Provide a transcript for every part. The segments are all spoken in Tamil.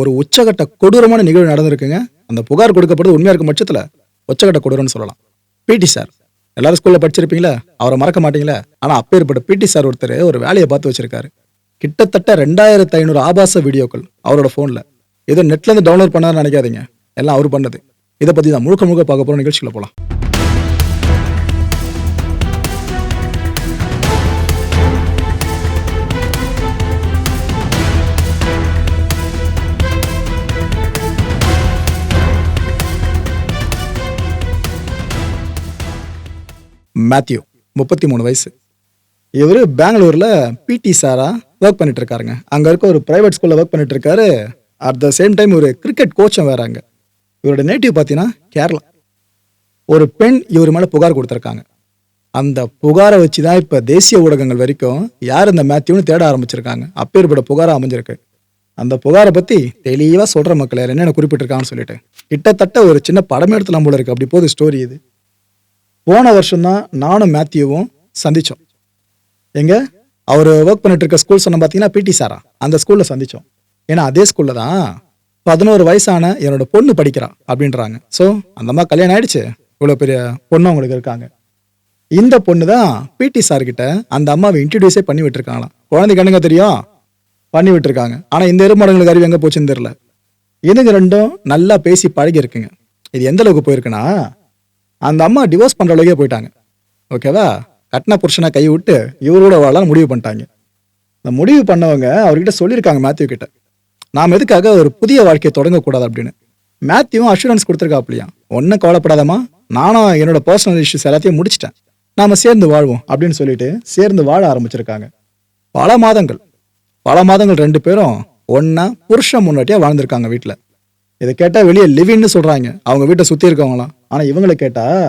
ஒரு உச்சகட்ட கொடூரமான நிகழ்வு நடந்திருக்குங்க. அந்த புகார் கொடுக்கப்படுறது உண்மையா இருக்கும் பட்சத்துல உச்சகட்ட கொடூரம்னு சொல்லலாம். பிடி சார் எல்லாரும் ஸ்கூல்ல படிச்சிருப்பீங்களா? அவரை மறக்க மாட்டீங்களா? ஆனா அப்பேற்பட்ட பிடி சார் ஒருத்தர் ஒரு வேலையை பார்த்து வச்சிருக்காரு. கிட்டத்தட்ட ரெண்டாயிரத்து ஐநூறு ஆபாச வீடியோக்கள் அவரோட போன்ல ஏதோ நெட்ல இருந்து டவுன்லோட் பண்ணாருன்னு நினைக்காதீங்க. எல்லாம் அவர் பண்ணது. இதை பத்தி தான் முழுக்க முழுக்க பார்க்க போகிற நிகழ்ச்சியில் போலாம். மேத்யூ முப்பத்தி மூணு வயசு. இவர் பெங்களூரில் பிடி சாராக ஒர்க் பண்ணிட்டு இருக்காருங்க அங்கே இருக்க ஒரு ப்ரைவேட் ஸ்கூலில் ஒர்க் பண்ணிட்டு இருக்காரு அட் த சேம் டைம் ஒரு கிரிக்கெட் கோச்சும் வேறாங்க இவரோட நேட்டிவ் பார்த்தீங்கன்னா கேரளா ஒரு பெண் இவர் மேலே புகார் கொடுத்துருக்காங்க. அந்த புகாரை வச்சு தான் இப்போ தேசிய ஊடகங்கள் வரைக்கும் யார் இந்த மேத்யூன்னு தேட ஆரம்பிச்சிருக்காங்க. அப்பேற்பட்ட புகாராக அமைஞ்சிருக்கு. அந்த புகாரை பற்றி தெளிவாக சொல்கிற மக்கள் என்னென்ன குறிப்பிட்டிருக்காங்கன்னு சொல்லிட்டு. கிட்டத்தட்ட ஒரு சின்ன படம் எடுத்து நம்மள இருக்குது அப்படி போகுது ஸ்டோரி இது. போன வருஷம்தான் நானும் மேத்யூவும் சந்திச்சோம். எங்க? அவர் ஒர்க் பண்ணிட்டு இருக்க ஸ்கூல் சொன்ன பார்த்தீங்கன்னா பிடி சாரா அந்த ஸ்கூல்ல சந்திச்சோம். ஏன்னா அதே ஸ்கூல்ல தான் பதினோரு வயசான என்னோட பொண்ணு படிக்கிறா அப்படின்றாங்க. ஸோ அந்த அம்மா கல்யாணம் ஆயிடுச்சு. இவ்வளோ பெரிய பொண்ணு அவங்களுக்கு இருக்காங்க. இந்த பொண்ணு தான் பிடி சார்கிட்ட அந்த அம்மாவை இன்ட்ரடியூஸே பண்ணி விட்டுருக்காங்களாம். குழந்தை கண்ணுங்க தெரியும்? பண்ணி விட்டுருக்காங்க. ஆனால் இந்த இருமடங்களுக்கு அறிவு எங்கே போச்சுன்னு தெரில இதுங்க ரெண்டும் நல்லா பேசி பழகி இருக்குங்க இது எந்த அளவுக்கு போயிருக்குன்னா அந்த அம்மா டிவோர்ஸ் பண்ற அளவுக்கே போயிட்டாங்க. ஓகேவா கட்டின புருஷனை கை விட்டு இவரோட வாழலாம் முடிவு பண்ணிட்டாங்க. இந்த முடிவு பண்ணவங்க அவர்கிட்ட சொல்லியிருக்காங்க மேத்யூ கிட்ட. நாம் எதுக்காக ஒரு புதிய வாழ்க்கையை தொடங்கக்கூடாது? அப்படின்னு. மேத்யூவும் அஷூரன்ஸ் கொடுத்துருக்காப்லையா ஒன்றும் கவலைப்படாதம்மா. நானும் என்னோட பர்சனல் இஷ்யூஸ் எல்லாத்தையும் முடிச்சிட்டேன். நாம் சேர்ந்து வாழ்வோம் அப்படின்னு சொல்லிட்டு சேர்ந்து வாழ ஆரம்பிச்சிருக்காங்க. பல மாதங்கள். பல மாதங்கள் ரெண்டு பேரும் ஒன்றா புருஷன் முன்னாட்டியாக வாழ்ந்திருக்காங்க வீட்டில் இதை கேட்டால் வெளியே லிவின்னு சொல்கிறாங்க அவங்க வீட்டை சுற்றி இருக்கவங்களாம். ஆனால் இவங்களை கேட்டால்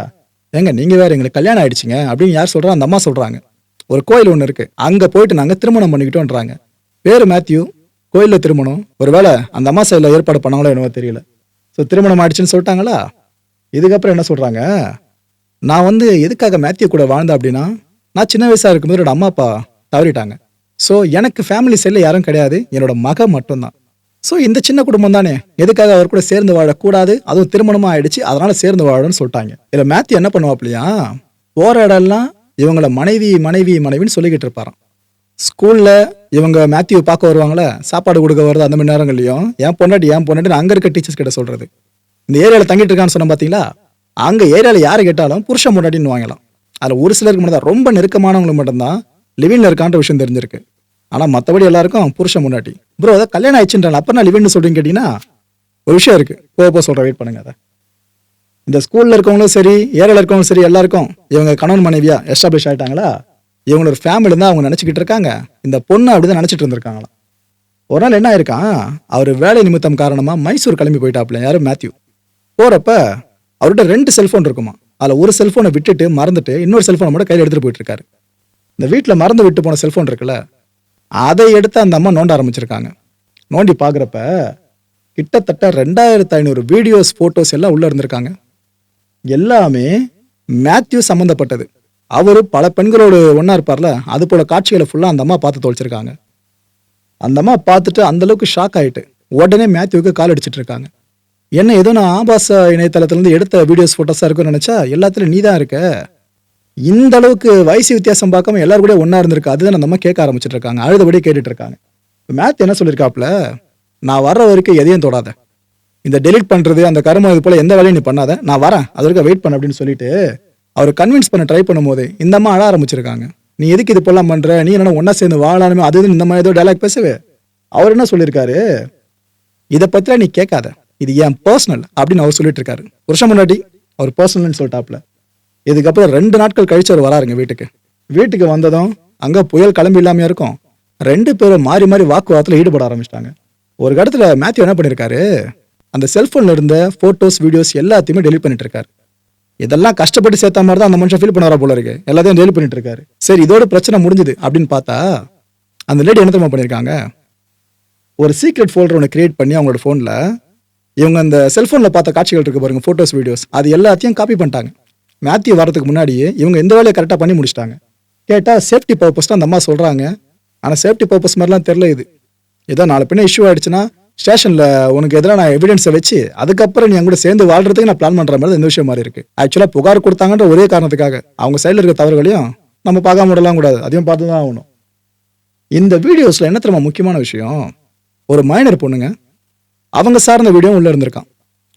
ஏங்க நீங்கள் வேறு எங்களுக்கு கல்யாணம் ஆயிடுச்சுங்க அப்படின்னு யார் சொல்கிறா அந்த அம்மா சொல்கிறாங்க ஒரு கோயில் ஒன்று இருக்குது அங்கே போயிட்டு நாங்கள் திருமணம் பண்ணிக்கிட்டோன்றாங்க. பேர் மேத்யூ. கோயிலில் திருமணம். ஒருவேளை அந்த அம்மா சைடில் ஏற்பாடு பண்ணாங்களோ என்னவோ தெரியல. ஸோ திருமணம் ஆயிடுச்சுன்னு சொல்லிட்டாங்களா? இதுக்கப்புறம் என்ன சொல்கிறாங்க நான் வந்து எதுக்காக மேத்யூ கூட வாழ்ந்தேன் அப்படின்னா நான் சின்ன வயசாக இருக்கும்போது என்னோட அம்மா அப்பா தவறிட்டாங்க. ஸோ எனக்கு ஃபேமிலி சைடில் யாரும் கிடையாது. என்னோட மக மட்டும்தான். ஸோ இந்த சின்ன குடும்பம் தானே? எதுக்காக அவர் கூட சேர்ந்து வாழக்கூடாது? அதுவும் திருமணமாக ஆயிடுச்சு. அதனால சேர்ந்து வாழணும்னு சொல்லிட்டாங்க. இதில் மேத்யூ என்ன பண்ணுவாப்லையா போகிற இடம்லாம் இவங்கள மனைவி மனைவி மனைவின்னு சொல்லிக்கிட்டு இருப்பாராம். ஸ்கூலில் இவங்க மேத்யூ பார்க்க வருவாங்களே? சாப்பாடு கொடுக்க வருது அந்த மாதிரி நேரங்கள்லையும். என் பொண்டாட்டி என் பொண்டாட்டி அங்கே இருக்க டீச்சர்ஸ் கிட்ட சொல்கிறது இந்த ஏரியாவில் தங்கிட்டு இருக்கான்னு சொன்ன பார்த்தீங்களா அங்கே ஏரியாவில் யாரை கேட்டாலும் புருஷன் பொண்டாட்டின்னு வாங்கலாம். அதில் ஒரு சிலருக்கு மட்டும்தான். ரொம்ப நெருக்கமானவங்களுக்கு மட்டும்தான் லிவிங்கில் இருக்கான்ற விஷயம் தெரிஞ்சிருக்கு. ஆனால் மற்றபடி எல்லாருக்கும் புருஷன் முன்னாடி ப்ரோ அதை கல்யாணம் ஆயிடுச்சுன்றாங்க. அப்போ நான் லிவின்னு சொல்றீங்க கேட்டீங்கன்னா ஒரு விஷயம் இருக்குது போக போக சொல்கிற வெயிட் பண்ணுங்க அதை இந்த ஸ்கூலில் இருக்கவங்களும் சரி ஏரியாவில் இருக்கவங்களும் சரி எல்லாருக்கும் இவங்க கணவன் மனைவியா எஸ்டாப்ளிஷ் ஆயிட்டாங்களா? இவங்களோட ஃபேமிலி தான் அவங்க நினச்சிக்கிட்டு இருக்காங்க. இந்த பொண்ணு அப்படிதான் நினச்சிட்டு இருந்திருக்காங்களா ஒரு நாள் என்ன ஆயிருக்கான் அவர் வேலை நிமித்தம் காரணமாக மைசூர் கிளம்பி போயிட்டாப்ல யாரும் மேத்யூ. போகிறப்ப அவர்கிட்ட ரெண்டு செல்ஃபோன் இருக்குமா? அதில் ஒரு செல்ஃபோனை விட்டுட்டு மறந்துட்டு இன்னொரு செல்ஃபோனை மட்டும் கையில் எடுத்துட்டு போயிட்டு இருக்காரு. இந்த வீட்டில் மறந்து விட்டு போன செல்ஃபோன் இருக்குல்ல அதை எடுத்து அந்த அம்மா நோண்ட ஆரம்பிச்சிருக்காங்க. நோண்டி பார்க்குறப்ப கிட்டத்தட்ட ரெண்டாயிரத்து ஐநூறு வீடியோஸ் ஃபோட்டோஸ் எல்லாம் உள்ளே இருந்திருக்காங்க. எல்லாமே மேத்யூ சம்மந்தப்பட்டது அவர் பல பெண்களோடு ஒன்றா இருப்பார்ல அது போல் காட்சிகளை ஃபுல்லாக அந்த அம்மா பார்த்து தொலைச்சிருக்காங்க. அந்த அம்மா பார்த்துட்டு அந்த அளவுக்கு ஷாக் ஆயிட்டு உடனே மேத்யூவுக்கு கால் அடிச்சிட்டு இருக்காங்க. என்ன ஏதோ நான் ஆபாச இணையதளத்துலேருந்து எடுத்த வீடியோஸ் ஃபோட்டோஸாக இருக்கும்னு நினச்சா எல்லாத்துலேயும் நீ தான் இருக்க? இந்த அளவுக்கு வயசு வித்தியாசம் பார்க்காம எல்லாரும் கூட ஒன்றா இருந்திருக்கு. அதுதான் நம்ம கேட்க ஆரம்பிச்சுட்டு இருக்காங்க அழுதபடியே கேட்டுட்டு இருக்காங்க மேத் என்ன சொல்லியிருக்காப்ல நான் வர்ற வரைக்கும் எதையும் தொடாத. இந்த டெலிட் பண்றது அந்த கருமம் இது போல எந்த வேலையும் நீ பண்ணாத. நான் வரேன். அது வரைக்கும் வெயிட் பண்ண அப்படின்னு சொல்லிட்டு அவர் கன்வின்ஸ் பண்ண ட்ரை பண்ணும்போது இந்த அம்மா அழ ஆரம்பிச்சிருக்காங்க. நீ எதுக்கு இது போலாம் பண்ற? நீ என்ன ஒன்னா சேர்ந்து வாழானுமே? அது இந்த மாதிரி ஏதோ டைலாக் பேசவே. அவர் என்ன சொல்லியிருக்காரு இதை பற்றிலாம் நீ கேட்காத. இது என் பர்சனல் அப்படின்னு அவர் சொல்லிட்டு இருக்காரு வருஷம் முன்னாடி அவர் பர்சனல்னு சொல்லிட்டாப்ல இதுக்கப்புறம் ரெண்டு நாட்கள் கழிச்சு அவர் வராருங்க வீட்டுக்கு. வீட்டுக்கு வந்ததும் அங்க புயல் கிளம்பி இல்லாமையா இருக்கும். ரெண்டு பேரும் மாறி மாறி வாக்குவாதத்தில் ஈடுபட ஆரம்பிச்சிட்டாங்க. ஒரு இடத்துல மேத்யூ என்ன பண்ணியிருக்காரு அந்த செல்ஃபோனில் இருந்த ஃபோட்டோஸ் வீடியோஸ் எல்லாத்தையுமே டெலிட் பண்ணிட்டு இருக்காரு. இதெல்லாம் கஷ்டப்பட்டு சேர்த்த மாதிரி தான் அந்த மனுஷன் ஃபீல் பண்ண போல இருக்கு. எல்லாத்தையும் டெலிட் பண்ணிட்டு இருக்காரு. சரி இதோட பிரச்சனை முடிஞ்சுது அப்படின்னு பார்த்தா அந்த லேடி என்ன தெரியுமா பண்ணியிருக்காங்க ஒரு சீக்ரெட் ஃபோல்டர் ஒன்று கிரியேட் பண்ணி அவங்களோட ஃபோனில் இவங்க அந்த செல்ஃபோனில் பார்த்த காட்சிகள் இருக்கு பாருங்க ஃபோட்டோஸ் வீடியோஸ் அது எல்லாத்தையும் காப்பி பண்ணிட்டாங்க. மேத்யூ வரதுக்கு முன்னாடியே இவங்க இந்த வேலையை கரெக்டாக பண்ணி முடிச்சிட்டாங்க. கேட்டால் சேஃப்டி பர்பஸ் தான் அந்த அம்மா சொல்கிறாங்க ஆனால் சேஃப்டி பர்பஸ் மாதிரிலாம் தெரில இது. ஏதோ நாலு பின்ன இஷ்யூ ஆகிடுச்சுன்னா ஸ்டேஷனில் உனக்கு எதிராக நான் எவிடன்ஸை வச்சு அதுக்கப்புறம் நீ கூட சேர்ந்து வாழ்றதுக்கு நான் பிளான் பண்ணுற மாதிரி இந்த விஷயம் மாதிரி இருக்குது ஆக்சுவலாக புகார் கொடுத்தாங்கன்ற ஒரே காரணத்துக்காக. அவங்க சைடில் இருக்க தவறுகளையும் நம்ம பார்க்காம விடலாம் கூடாது. அதையும் பார்த்து தான் ஆகணும். இந்த வீடியோஸில் என்ன தெரியுமா முக்கியமான விஷயம்? ஒரு மைனர் பொண்ணுங்க அவங்க சார்ந்த வீடியோ உள்ளே இருந்திருக்கான்.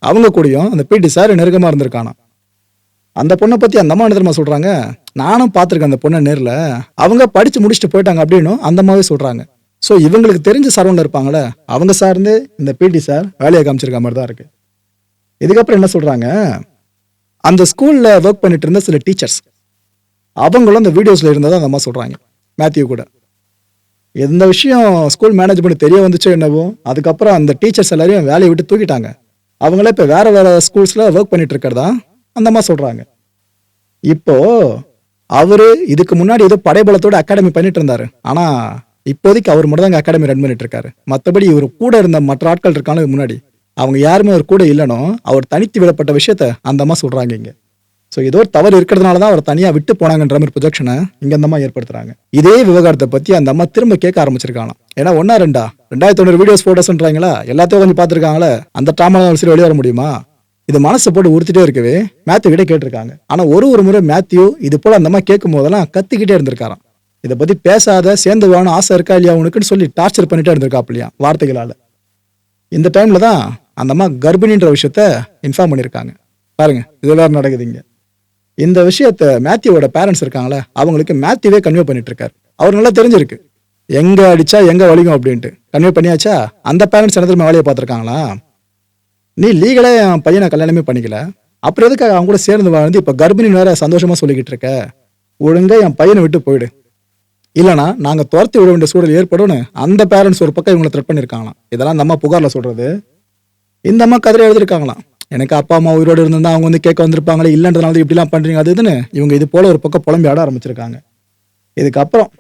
அவங்க கூடயும் அந்த பிடி சார் நெருக்கமாக இருந்திருக்கானா அந்த பொண்ணை பற்றி அந்த அம்மா என்ன தெரியுமா சொல்கிறாங்க நானும் பார்த்துருக்கேன் அந்த பொண்ணை நேரில். அவங்க படித்து முடிச்சுட்டு போயிட்டாங்க அப்படின்னும் அந்த அம்மாவே சொல்கிறாங்க ஸோ இவங்களுக்கு தெரிஞ்ச சரௌண்டில் இருப்பாங்களே அவங்க சார்ந்து இந்த பிடி சார் வேலையை காமிச்சிருக்க மாதிரி தான் இருக்குது இதுக்கப்புறம் என்ன சொல்கிறாங்க அந்த ஸ்கூலில் ஒர்க் பண்ணிட்டு இருந்த சில டீச்சர்ஸ் அவங்களும் அந்த வீடியோஸில் இருந்ததை அந்த அம்மா சொல்கிறாங்க மேத்யூ கூட. எந்த விஷயம் ஸ்கூல் மேனேஜ்மெண்ட் தெரிய வந்துச்சோ என்னவோ அதுக்கப்புறம் அந்த டீச்சர்ஸ் எல்லாரையும் வேலையை விட்டு தூக்கிட்டாங்க. அவங்களே இப்போ வேற வேற ஸ்கூல்ஸில் ஒர்க் பண்ணிட்டு இருக்கிறதா? அந்தம்மா சொல்கிறாங்க இப்போ அவர் இதுக்கு முன்னாடி ஏதோ படைபலத்தோட அகாடமி பண்ணிட்டு இருந்தாரு. ஆனா இப்போதைக்கு அவர் மட்டும் தான் அகாடமி ரன் பண்ணிட்டு இருக்காரு. மற்றபடி இவர் கூட இருந்த மற்ற ஆட்கள் இருக்காங்க முன்னாடி. அவங்க யாருமே அவர் கூட இல்லைனோ அவர் தனித்து விடப்பட்ட விஷயத்த அந்த சொல்கிறாங்க சொல்றாங்க இங்க. ஸோ ஏதோ ஒரு தவறு இருக்கிறதுனால தான் அவர் தனியாக விட்டு போனாங்கன்ற மாதிரி ப்ரொஜெக்ஷனை இங்கே அந்த அம்மா ஏற்படுத்துறாங்க. இதே விவகாரத்தை பற்றி அந்த அம்மா திரும்ப கேட்க ஆரம்பிச்சிருக்காங்களாம். ஏன்னா ஒன்றா ரெண்டா? ரெண்டாயிரத்தி தொண்ணூறு வீடியோஸ் ஃபோட்டோஸ்ன்றாங்களா எல்லாத்தையும் கொஞ்சம் பார்த்துருக்காங்களே? அந்த ட்ராமா சரி வெளியே வர முடியுமா? இது மனசை போட்டு உறுத்திட்டே இருக்கவே மேத்யூ கிட்ட கேட்டிருக்காங்க. ஆனா ஒரு ஒரு முறை மேத்யூ இது போல அந்த மாதிரி கேட்கும் போதெல்லாம் கத்திக்கிட்டே இருந்திருக்காராம். இதை பத்தி பேசாத சேர்ந்து வேணும் ஆசை இருக்கா இல்லையா உனக்குன்னு சொல்லி டார்ச்சர் பண்ணிட்டே இருந்திருக்காப்லையா வார்த்தைகளால. இந்த டைம்ல தான் அந்த அம்மா கர்ப்பிணின்ற விஷயத்த இன்ஃபார்ம் பண்ணியிருக்காங்க. பாருங்க இது வேற நடக்குது இந்த விஷயத்த மேத்யூவோட பேரண்ட்ஸ் இருக்காங்களே அவங்களுக்கு மேத்யூவே கன்வே பண்ணிட்டு இருக்காரு அவர் நல்லா தெரிஞ்சிருக்கு. எங்க அடிச்சா எங்க வலிக்கும் அப்படின்ட்டு. கன்வே பண்ணியாச்சா? அந்த பேரண்ட்ஸ் என்ன திரும்ப வேலையை பார்த்துருக்காங்களா? நீ லீகலாக என் பையனை கல்யாணமே பண்ணிக்கல. அப்புறம் எதுக்கு அவங்க கூட சேர்ந்து வாழ்ந்து இப்போ கர்ப்பிணி வேற சந்தோஷமாக சொல்லிக்கிட்டு இருக்க? ஒழுங்காக என் பையனை விட்டு போயிடு. இல்லைனா நாங்கள் துரத்தி விட வேண்டிய சூழல் ஏற்படும்னு அந்த பேரண்ட்ஸ் ஒரு பக்கம் இவங்களை த்ரெட் பண்ணியிருக்காங்களாம் இதெல்லாம் அந்த அம்மா புகாரில் சொல்கிறது இந்த அம்மா கதிரை எழுதிருக்காங்களாம். எனக்கு அப்பா அம்மா உயிரோடு இருந்தால் அவங்க வந்து கேட்க வந்திருப்பாங்களே இல்லைன்றதுனால இப்படிலாம் பண்ணுறீங்க அது இதுன்னு இவங்க இது போல் ஒரு பக்கம் புலம்பி ஆட ஆரம்பிச்சிருக்காங்க. இதுக்கப்புறம்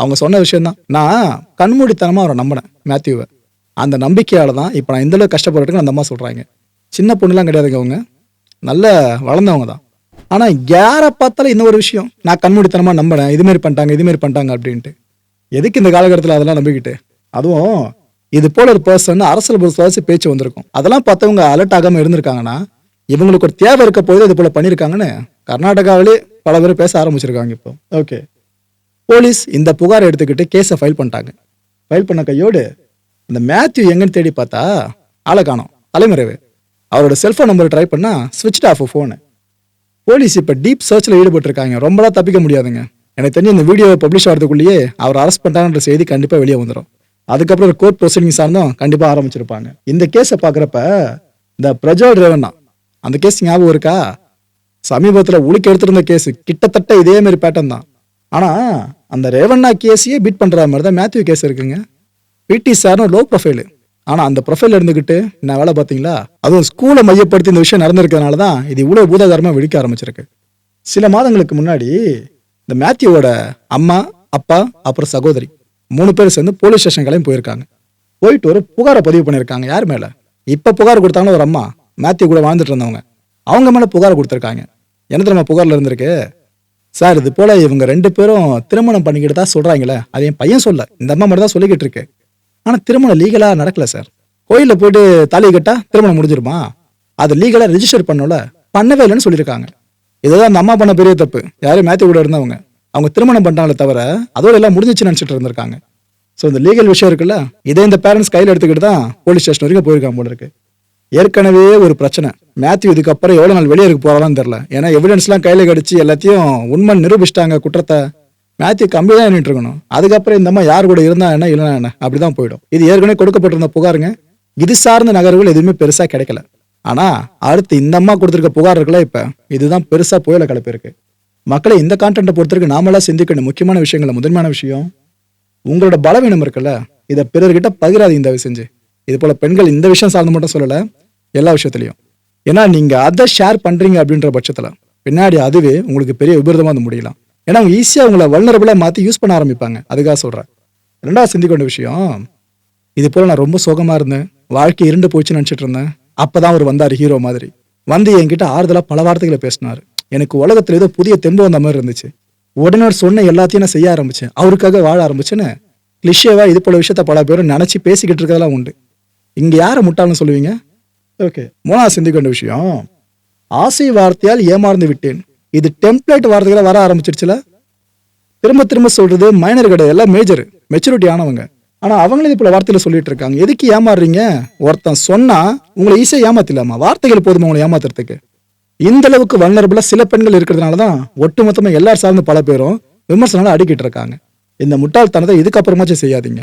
அவங்க சொன்ன விஷயம்தான். நான் கண்மூடித்தனமாக அவரை நம்பினேன் மேத்யூவை. அந்த நம்பிக்கையால் தான் இப்போ நான் எந்தளவுக்கு கஷ்டப்படுறதுக்கு அந்த அம்மா சொல்கிறாங்க சின்ன பொண்ணுலாம் கிடையாதுங்க அவங்க. நல்ல வளர்ந்தவங்க தான். ஆனால் யாரை பார்த்தாலும் இன்னொரு விஷயம் நான் கண்மூடித்தனமாக நம்பினேன் இது மாதிரி பண்ணிட்டாங்க இதுமாரி பண்ணிட்டாங்க அப்படின்ட்டு. எதுக்கு இந்த காலகட்டத்தில் அதெல்லாம் நம்பிக்கிட்டு? அதுவும் இது போல ஒரு பர்சன் அரசியல் பொறுத்தவரை பேச்சு வந்திருக்கும். அதெல்லாம் பார்த்தவங்க அலர்ட் ஆகாமல் இருந்திருக்காங்கன்னா இவங்களுக்கு ஒரு தேவை இருக்க போது இது போல பண்ணியிருக்காங்கன்னு கர்நாடகாவிலே பல பேர் பேச ஆரம்பிச்சிருக்காங்க இப்போ. ஓகே போலீஸ் இந்த புகாரை எடுத்துக்கிட்டு கேஸை ஃபைல் பண்ணிட்டாங்க. ஃபைல் பண்ண கையோடு அந்த மேத்யூ எங்கன்னு தேடி பார்த்தா ஆளை காணும். தலைமறைவு. அவரோட செல்ஃபோன் நம்பர் ட்ரை பண்ணால் ஸ்விட்ச் ஆஃப் ஃபோனு போலீஸ் இப்போ டீப் சர்ச்சில் ஈடுபட்டிருக்காங்க. ரொம்பலாம் தப்பிக்க முடியாதுங்க. எனக்கு தெரிஞ்சு இந்த வீடியோ பப்ளிஷ் ஆகிறதுக்குள்ளேயே அவர் அரெஸ்ட் பண்ணிட்டாங்கன்ற செய்தி கண்டிப்பாக வெளியே வந்துடும் அதுக்கப்புறம் ஒரு கோர்ட் ப்ரொசீடிங் சார்ந்தும் கண்டிப்பாக ஆரம்பிச்சிருப்பாங்க. இந்த கேஸை பார்க்குறப்ப இந்த பிரஜோல் ரேவண்ணா அந்த கேஸ் ஞாபகம் இருக்கா? சமீபத்தில் உளுக்கு எடுத்திருந்த கேஸ் கிட்டத்தட்ட இதே மாதிரி பேட்டர்ன் தான். ஆனால் அந்த ரேவண்ணா கேஸையே பீட் பண்ணுற மாதிரி தான் மேத்யூ கேஸ் இருக்குங்க. பிடி சார்னு லோ ப்ரொஃபைலு ஆனால் அந்த ப்ரொஃபைல் இருந்துக்கிட்டு நான் வேலை பார்த்தீங்களா? அதுவும் ஸ்கூலை மையப்படுத்தி இந்த விஷயம் நடந்திருக்கிறதுனால தான் இது இவ்வளோ பூதாதாரமாக வெடிக்க ஆரம்பிச்சிருக்கு. சில மாதங்களுக்கு முன்னாடி இந்த மேத்யூவோட அம்மா அப்பா அப்புறம் சகோதரி மூணு பேர் சேர்ந்து போலீஸ் ஸ்டேஷன்களையும் போயிருக்காங்க. போயிட்டு ஒரு புகாரை பதிவு பண்ணியிருக்காங்க யார் மேலே? இப்போ புகார் கொடுத்தாங்களோ ஒரு அம்மா மேத்யூ கூட வாழ்ந்துட்டு இருந்தவங்க. அவங்க மேலே புகார் கொடுத்துருக்காங்க. என்ன தெரியுமா புகாரில் இருந்திருக்கு? சார் இது போல இவங்க ரெண்டு பேரும் திருமணம் பண்ணிக்கிட்டு தான் சொல்கிறாங்களே அது என் பையன் சொல்ல. இந்த அம்மா மட்டும் தான் சொல்லிக்கிட்டு இருக்கு. ஆனால் திருமணம் லீகலாக நடக்கல சார் கோயிலில் போயிட்டு தாலி கட்டா திருமணம் முடிஞ்சிருமா? அது லீகலாக ரிஜிஸ்டர் பண்ணல பண்ணவே இல்லைன்னு சொல்லியிருக்காங்க. இதுதான் அந்த அம்மா பண்ண பெரிய தப்பு. யாரும் மேத்யூ கூட இருந்தவங்க. அவங்க திருமணம் பண்ணிட்டாங்களே தவிர அதோட எல்லாம் முடிஞ்சிச்சுன்னு நினச்சிட்டு இருந்திருக்காங்க. ஸோ இந்த லீகல் விஷயம் இருக்குல்ல இதே இந்த பேரண்ட்ஸ் கையில் எடுத்துக்கிட்டு தான் போலீஸ் ஸ்டேஷன் வரைக்கும் போயிருக்காங்க போல இருக்கு. ஏற்கனவே ஒரு பிரச்சனை. மேத்யூ இதுக்கப்புறம் எவ்வளோ நாள் வெளியே இருக்க போறான்னு தெரில ஏன்னா எவிடன்ஸ்லாம் கையில் கடிச்சு எல்லாத்தையும் உண்மை நிரூபிச்சிட்டாங்க குற்றத்தை. மேத்யூ கம்பி தான் நின்றுட்டு இருக்கணும். அதுக்கப்புறம் இந்த அம்மா யார் கூட இருந்தா என்ன இல்லைனா என்ன? அப்படிதான் போயிடும். இது ஏற்கனவே கொடுக்கப்பட்டிருந்த புகாருங்க. இது சார்ந்த நகர்வுகள் எதுவுமே பெருசா கிடைக்கல. ஆனா அடுத்து இந்த அம்மா கொடுத்துருக்க புகார் இருக்குல்ல இப்ப இதுதான் பெருசா புயல கலப்பிருக்கு மக்களை இந்த கான்டென்ட்டை பொறுத்தருக்கு நாமெல்லாம் சிந்திக்கணும் முக்கியமான விஷயங்கள முதன்மையான விஷயம் உங்களோட பலவீனம் இருக்குல்ல இதை பிறர்கிட்ட பகிராது இந்த செஞ்சு. இது போல பெண்கள் இந்த விஷயம் சார்ந்து மட்டும் சொல்லலை எல்லா விஷயத்துலையும். ஏன்னா நீங்க அதை ஷேர் பண்றீங்க அப்படின்ற பட்சத்துல பின்னாடி அதுவே உங்களுக்கு பெரிய விபரீதமா வந்து முடியலாம். ஏன்னா அவங்க ஈஸியா உங்களை வல்னரபிளா மாத்தி யூஸ் பண்ண ஆரம்பிப்பாங்க. அதுக்காக சொல்றேன். ரெண்டாவது சிந்திக்க வேண்டிய விஷயம் இது போல நான் ரொம்ப சோகமா இருந்தேன். வாழ்க்கை இருண்டு போச்சுன்னு நினைச்சிட்டு இருந்தேன். அப்பதான் அவர் வந்தார் ஹீரோ மாதிரி. வந்து என்கிட்ட ஆறுதலா பல வார்த்தைகளை பேசினார். எனக்கு உலகத்துல ஏதோ புதிய தெம்பு வந்த மாதிரி இருந்துச்சு. உடனே சொன்ன எல்லாத்தையும் நான் செய்ய ஆரம்பிச்சேன். அவருக்காக வாழ ஆரம்பிச்சேன்னு கிளிஷேவா இது போல விஷயத்த பல பேரும் நினைச்சு பேசிக்கிட்டு இருக்கறதெல்லாம் உண்டு. இங்க யாரை முட்டாள்னு சொல்லுவீங்க? ஓகே. மூணாவது சிந்திக்க வேண்டிய விஷயம் ஆசை வார்த்தையால் ஏமாந்து விட்டேன். இது டெம்ப்ளேட் வார்த்தைகளை வர ஆரம்பிச்சிருச்சுல திரும்ப திரும்ப சொல்றது மைனர் கிடையாது எல்லாம் மேஜர் மெச்சூரிட்டி ஆனவங்க. ஆனா அவங்களே இது போல வார்த்தையில சொல்லிட்டு இருக்காங்க. எதுக்கு ஏமாறுறீங்க? ஒருத்தன் சொன்னா உங்களை ஈஸியா ஏமாத்திடலாமா? வார்த்தைகள் போதுமா உங்களை ஏமாத்துறதுக்கு? இந்த அளவுக்கு வல்னரபிளா சில பெண்கள் இருக்கிறதுனால தான் ஒட்டுமொத்தமா எல்லாரும் சார்ந்த பல பேரும் விமர்சனால அடிக்கிட்டு இருக்காங்க. இந்த முட்டாள்தனத்தை இதுக்கப்புறமாச்சும் செய்யாதீங்க.